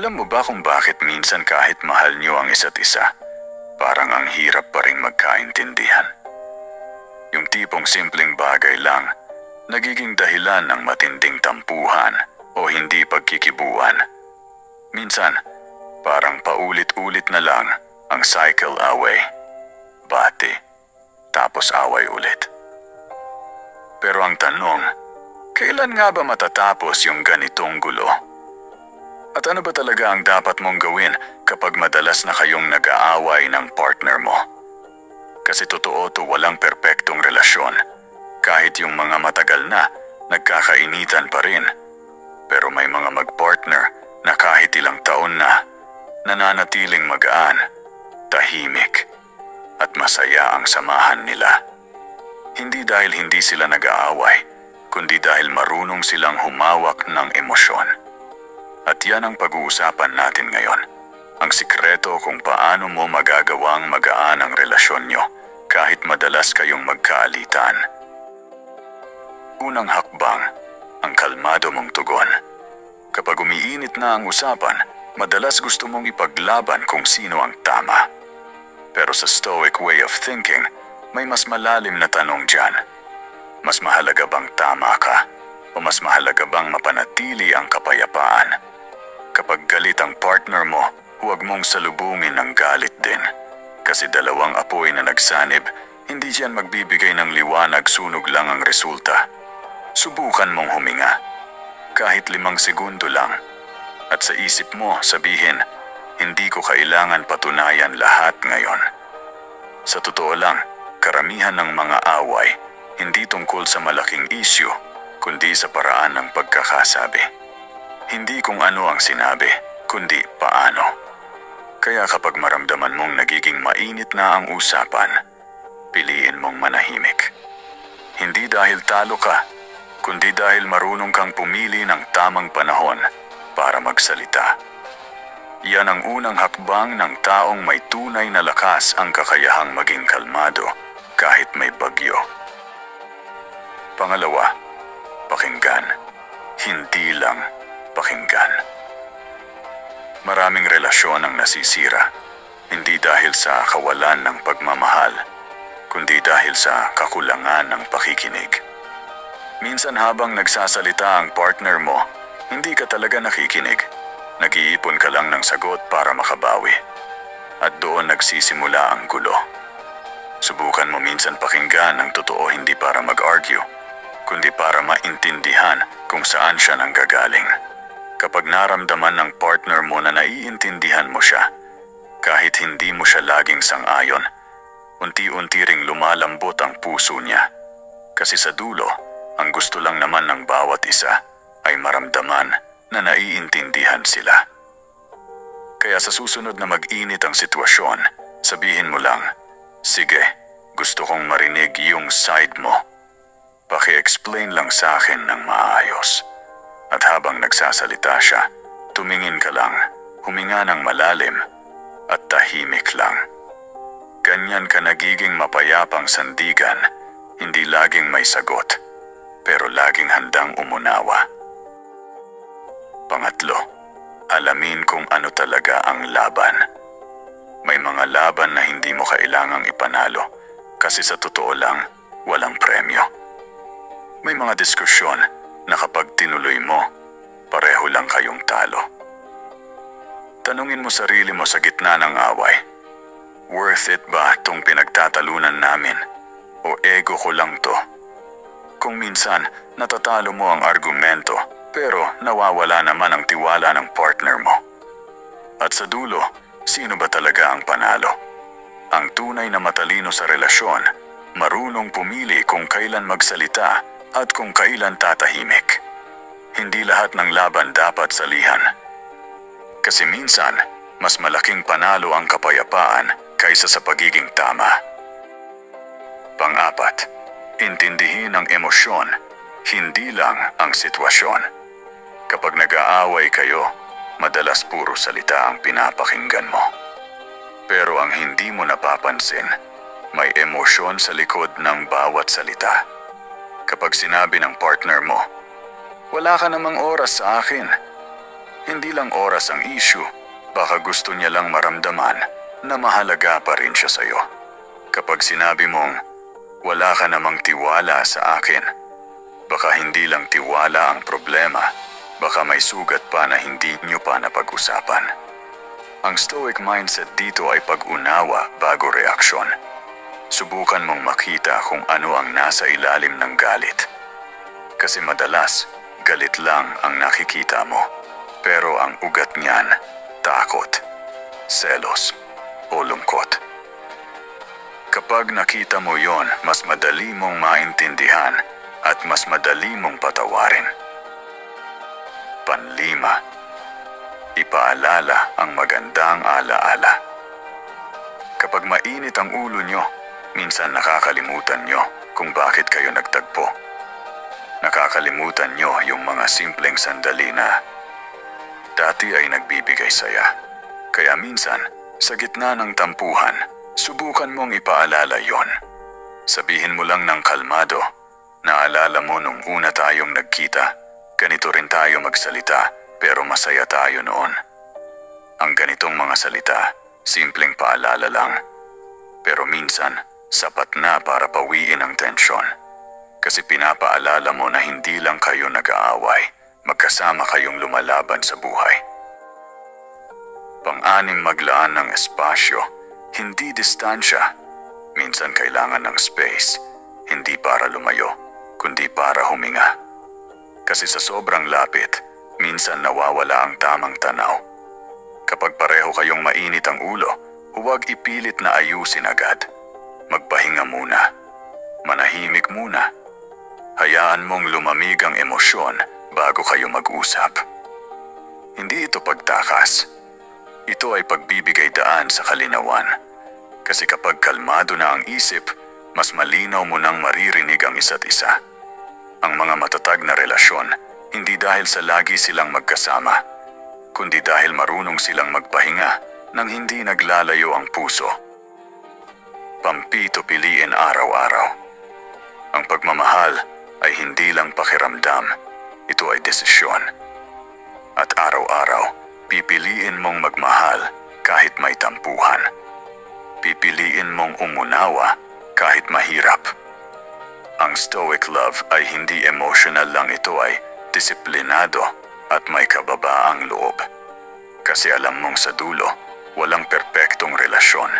Alam mo ba kung bakit minsan kahit mahal niyo ang isa't isa, parang ang hirap pa rin magkaintindihan? Yung tipong simpleng bagay lang, nagiging dahilan ng matinding tampuhan o hindi pagkikibuan. Minsan, parang paulit-ulit na lang ang cycle away. Bati, tapos away ulit. Pero ang tanong, kailan nga ba matatapos yung ganitong gulo? At ano ba talaga ang dapat mong gawin kapag madalas na kayong nag-aaway ng partner mo? Kasi totoo to walang perpektong relasyon. Kahit yung mga matagal na, nagkakainitan pa rin. Pero may mga mag-partner na kahit ilang taon na, nananatiling magaan, tahimik, at masaya ang samahan nila. Hindi dahil hindi sila nag-aaway, kundi dahil marunong silang humawak ng emosyon. At yan ang pag-uusapan natin ngayon. Ang sikreto kung paano mo magagawang magaan ang relasyon nyo kahit madalas kayong magkaalitan. Unang hakbang, ang kalmado mong tugon. Kapag umiinit na ang usapan, madalas gusto mong ipaglaban kung sino ang tama. Pero sa stoic way of thinking, may mas malalim na tanong dyan. Mas mahalaga bang tama ka? O mas mahalaga bang mapanatili ang kapayapaan? Kapag galit ang partner mo, huwag mong salubungin ng galit din. Kasi dalawang apoy na nagsanib, hindi yan magbibigay ng liwanag sunog lang ang resulta. Subukan mong huminga. Kahit limang segundo lang. At sa isip mo sabihin, hindi ko kailangan patunayan lahat ngayon. Sa totoo lang, karamihan ng mga away hindi tungkol sa malaking issue, kundi sa paraan ng pagkakasabi. Hindi kung ano ang sinabi, kundi paano. Kaya kapag maramdaman mong nagiging mainit na ang usapan, piliin mong manahimik. Hindi dahil talo ka, kundi dahil marunong kang pumili ng tamang panahon para magsalita. Yan ang unang hakbang ng taong may tunay na lakas ang kakayahang maging kalmado kahit may bagyo. Pangalawa, pakinggan. Hindi lang pakinggan. Maraming relasyon ang nasisira, hindi dahil sa kawalan ng pagmamahal, kundi dahil sa kakulangan ng pakikinig. Minsan habang nagsasalita ang partner mo, hindi ka talaga nakikinig. Nag-iipon ka lang ng sagot para makabawi. At doon nagsisimula ang gulo. Subukan mo minsan pakinggan ang totoo hindi para mag-argue, kundi para maintindihan kung saan siya nanggagaling. Kapag naramdaman ng partner mo na naiintindihan mo siya, kahit hindi mo siya laging sang-ayon, unti-unti ring lumalambot ang puso niya. Kasi sa dulo, ang gusto lang naman ng bawat isa ay maramdaman na naiintindihan sila. Kaya sa susunod na mag-init ang sitwasyon, sabihin mo lang, Sige, gusto kong marinig yung side mo. Paki-explain lang sa akin ng maayos. At habang nagsasalita siya, tumingin ka lang, huminga ng malalim, at tahimik lang. Ganyan ka nagiging mapayapang sandigan, hindi laging may sagot, pero laging handang umunawa. Pangatlo, alamin kung ano talaga ang laban. May mga laban na hindi mo kailangang ipanalo kasi sa totoo lang, walang premyo. May mga diskusyon na kapag Tanungin mo sarili mo sa gitna ng away. Worth it ba tong pinagtatalunan namin? O ego ko lang to? Kung minsan, natatalo mo ang argumento pero nawawala naman ang tiwala ng partner mo. At sa dulo, sino ba talaga ang panalo? Ang tunay na matalino sa relasyon, marunong pumili kung kailan magsalita at kung kailan tatahimik. Hindi lahat ng laban dapat salihan. Kasi minsan, mas malaking panalo ang kapayapaan kaysa sa pagiging tama. Pang-apat, intindihin ang emosyon, hindi lang ang sitwasyon. Kapag nag-aaway kayo, madalas puro salita ang pinapakinggan mo. Pero ang hindi mo napapansin, may emosyon sa likod ng bawat salita. Kapag sinabi ng partner mo, wala ka namang oras sa akin. Hindi lang oras ang issue, baka gusto niya lang maramdaman na mahalaga pa rin siya sa'yo. Kapag sinabi mong, wala ka namang tiwala sa akin, baka hindi lang tiwala ang problema, baka may sugat pa na hindi niyo pa napag-usapan. Ang stoic mindset dito ay pag-unawa bago reaksyon. Subukan mong makita kung ano ang nasa ilalim ng galit. Kasi madalas, galit lang ang nakikita mo. Pero ang ugat niyan, takot, selos, o lungkot. Kapag nakita mo yon, mas madali mong maintindihan at mas madali mong patawarin. Panlima, ipaalala ang magandang alaala. Kapag mainit ang ulo nyo, minsan nakakalimutan nyo kung bakit kayo nagtagpo. Nakakalimutan nyo yung mga simpleng sandali na dati ay nagbibigay saya. Kaya minsan, sa gitna ng tampuhan, subukan mong ipaalala yon. Sabihin mo lang ng kalmado, naalala mo nung una tayong nagkita, ganito rin tayo magsalita pero masaya tayo noon. Ang ganitong mga salita, simpleng paalala lang. Pero minsan, sapat na para pawiin ang tensyon. Kasi pinapaalala mo na hindi lang kayo nag-aaway, magkasama kayong lumalaban sa buhay. Pang-anim maglaan ng espasyo, hindi distansya. Minsan kailangan ng space, hindi para lumayo, kundi para huminga. Kasi sa sobrang lapit, minsan nawawala ang tamang tanaw. Kapag pareho kayong mainit ang ulo, huwag ipilit na ayusin agad. Magpahinga muna. Manahimik muna. Hayaan mong lumamig ang emosyon bago kayo mag-usap. Hindi ito pagtakas. Ito ay pagbibigay daan sa kalinawan. Kasi kapag kalmado na ang isip, mas malinaw mo nang maririnig ang isa't isa. Ang mga matatag na relasyon, hindi dahil sa lagi silang magkasama, kundi dahil marunong silang magpahinga nang hindi naglalayo ang puso. Pampito piliin araw-araw. Ang pagmamahal ay hindi lang pakiramdam, ito ay desisyon. At araw-araw, pipiliin mong magmahal kahit may tampuhan. Pipiliin mong umunawa kahit mahirap. Ang stoic love ay hindi emotional lang ito ay disiplinado at may kababaang loob. Kasi alam mong sa dulo, walang perpektong relasyon.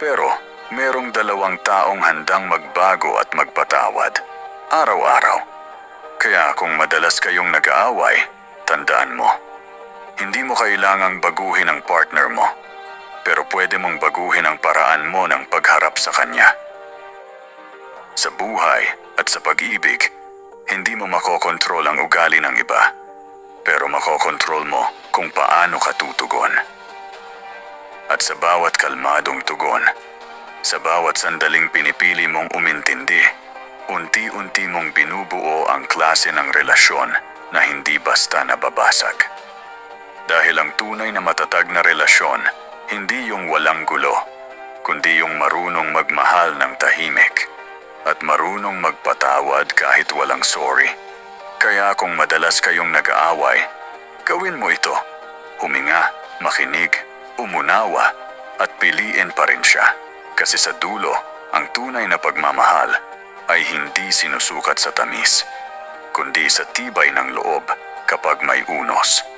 Pero merong dalawang taong handang magbago at magpatawad. Araw-araw. Kaya kung madalas kayong nag-aaway, tandaan mo, hindi mo kailangang baguhin ang partner mo. Pero pwede mong baguhin ang paraan mo ng pagharap sa kanya. Sa buhay at sa pag-ibig, hindi mo makokontrol ang ugali ng iba. Pero makokontrol mo kung paano ka tutugon. At sa bawat kalmadong tugon, sa bawat sandaling pinipili mong umintindi, unti-unti mong binubuo ang klase ng relasyon na hindi basta nababasag. Dahil ang tunay na matatag na relasyon, hindi yung walang gulo, kundi yung marunong magmahal ng tahimik at marunong magpatawad kahit walang sorry. Kaya kung madalas kayong nag-aaway, gawin mo ito. Huminga, makinig, umunawa, at piliin pa rin siya. Kasi sa dulo, ang tunay na pagmamahal ay hindi sinusukat sa tamis, kundi sa tibay ng loob kapag may unos.